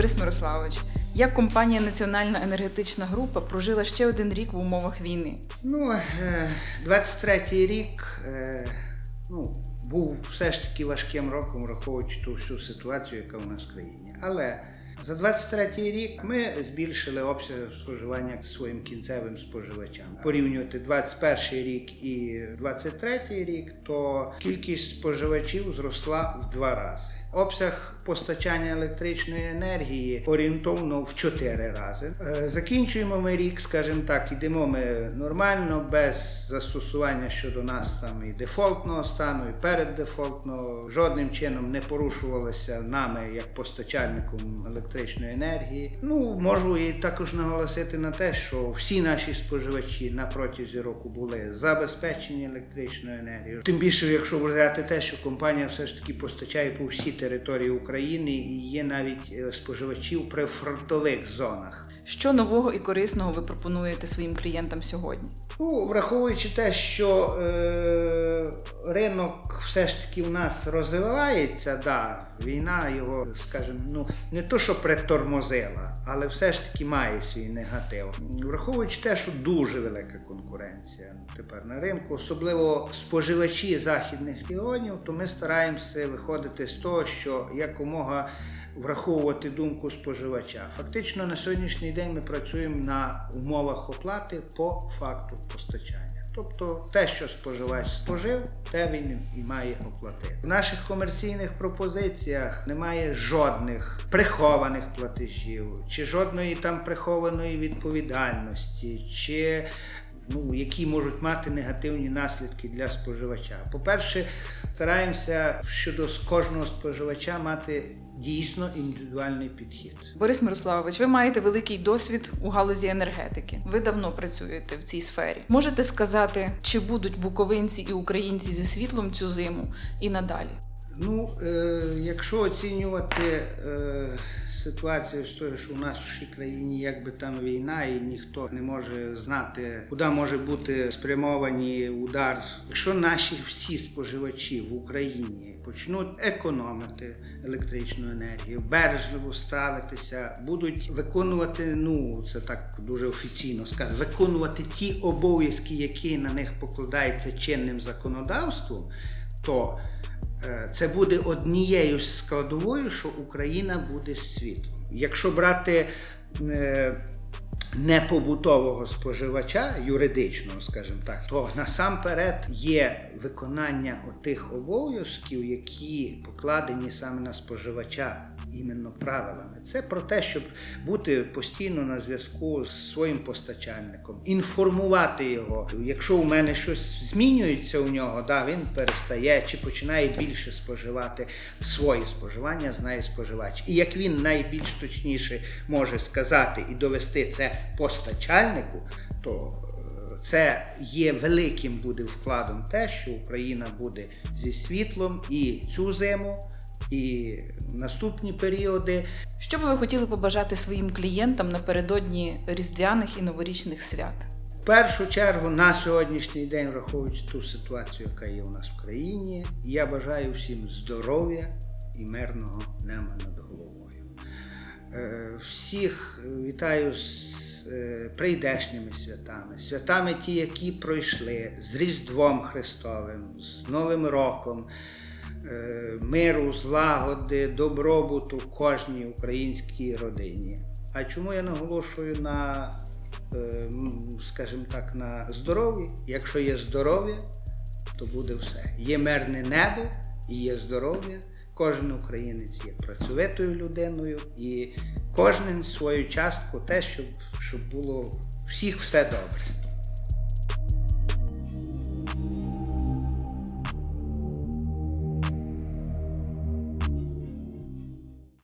Борис Мирославович, як компанія Національна енергетична група прожила ще один рік в умовах війни? Ну, е, 23-й рік е, ну, був все ж таки важким роком, враховуючи ту всю ситуацію, яка у нас в країні. Але за 23-й рік ми збільшили обсяг споживання своїм кінцевим споживачам. Порівнювати 21-й рік і 23-й рік, то кількість споживачів зросла в два рази. Обсяг постачання електричної енергії орієнтовно в 4 рази. Е, Закінчуємо ми рік, скажімо так, ідемо ми нормально, без застосування щодо нас там і дефолтного стану, і переддефолтного. Жодним чином не порушувалося нами як постачальником електричної енергії. Ну, можу і також наголосити на те, що всі наші споживачі на протязі року були забезпечені електричною енергією. Тим більше, якщо взяти те, що компанія все ж таки постачає по всій території України і є навіть е, споживачі в прифронтових зонах. Що нового і корисного ви пропонуєте своїм клієнтам сьогодні? Ну, враховуючи те, що е, ринок все ж таки у нас розвивається, да, війна його, скажімо, ну не то, що притормозила, але все ж таки має свій негатив. Враховуючи те, що дуже велика конкуренція тепер на ринку, особливо споживачі західних регіонів, то ми стараємося виходити з того, що якомога враховувати думку споживача. Фактично на сьогоднішній день ми працюємо на умовах оплати по факту постачання. Тобто те, що споживач спожив, те він і має оплатити. В наших комерційних пропозиціях немає жодних прихованих платежів, чи жодної там прихованої відповідальності, чи ну, які можуть мати негативні наслідки для споживача. По-перше, стараємося щодо кожного споживача мати дійсно індивідуальний підхід. Борис Мирославович, ви маєте великий досвід у галузі енергетики. Ви давно працюєте в цій сфері. Можете сказати, чи будуть буковинці і українці зі світлом цю зиму і надалі? Ну, е, якщо оцінювати е, ситуацію з того, що у нас в нашій країні якби там війна, і ніхто не може знати, куди може бути спрямовані удар. Якщо наші всі споживачі в Україні почнуть економити електричну енергію, бережливо ставитися, будуть виконувати, ну це так дуже офіційно сказано, виконувати ті обов'язки, які на них покладаються чинним законодавством, то це буде однією складовою, що Україна буде світом. Якщо брати е, непобутового споживача, юридичного, скажімо так, то насамперед є виконання отих обов'язків, які покладені саме на споживача іменно правилами. Це про те, щоб бути постійно на зв'язку з своїм постачальником, інформувати його. Якщо у мене щось змінюється у нього, да, він перестає чи починає більше споживати своє споживання, знає споживач. І як він найбільш точніше може сказати і довести це постачальнику, то е, це є великим буде вкладом те, що Україна буде зі світлом і цю зиму, і наступні періоди. Що би ви хотіли побажати своїм клієнтам напередодні різдвяних і новорічних свят? В першу чергу на сьогоднішній день, враховуючи ту ситуацію, яка є у нас в країні, я бажаю всім здоров'я і мирного неба над головою. Е, Всіх вітаю з прийдешніми святами, святами ті, які пройшли, з Різдвом Христовим, з Новим роком. е, Миру, злагоди, добробуту кожній українській родині. А чому я наголошую на е, скажімо так, на здоров'я. Якщо є здоров'я, то буде все. Є мирне небо і є здоров'я. Кожен українець є працьовитою людиною, і кожен свою частку те, щоб, щоб було всіх все добре.